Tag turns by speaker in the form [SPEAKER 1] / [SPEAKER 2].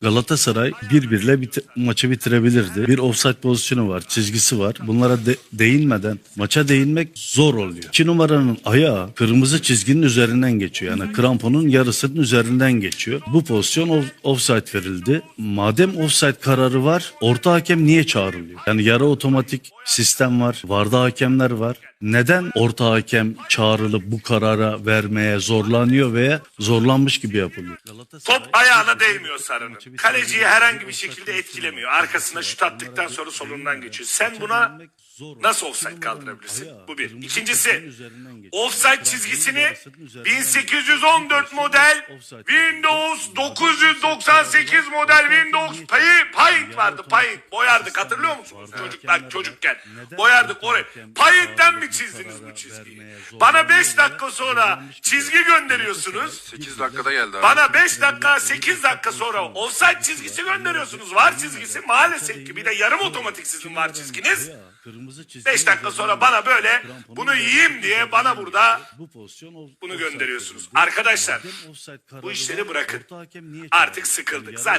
[SPEAKER 1] Galatasaray bir birle biti- maçı bitirebilirdi. Bir offside pozisyonu var, çizgisi var. Bunlara de- değinmeden maça değinmek zor oluyor. İki numaranın ayağı kırmızı çizginin üzerinden geçiyor. Yani kramponun yarısının üzerinden geçiyor. Bu pozisyon off- offside verildi. Madem offside kararı var, orta hakem niye çağrılıyor? Yani yarı otomatik sistem var, varda hakemler var. Neden orta hakem çağrılıp bu karara vermeye zorlanıyor veya zorlanmış gibi yapılıyor?
[SPEAKER 2] Top ayağına değmiyor Sarı'nın. Kaleciyi herhangi bir şekilde etkilemiyor. Arkasına şut attıktan sonra solundan geçiyor. Sen buna nasıl offside kaldırabilirsin? Bu bir. İkincisi, offside çizgisini 1814 model Windows 998 model Windows Paint, Paint vardı Paint. Boyardık hatırlıyor musunuz? Çocuklar çocukken boyardık orayı. Paint'ten mi çizdiniz bu çizgiyi? Bana 5 dakika sonra çizgi gönderiyorsunuz.
[SPEAKER 3] 8 dakikada geldi abi.
[SPEAKER 2] Bana 5 dakika 8 dakika sonra offside çizgisi gönderiyorsunuz. Var çizgisi maalesef ki bir de yarım otomatik sizin var çizginiz. 5 dakika sonra bana böyle bunu yiyeyim diye bana burada bunu gönderiyorsunuz. Arkadaşlar bu işleri bırakın. Artık sıkıldık. Zaten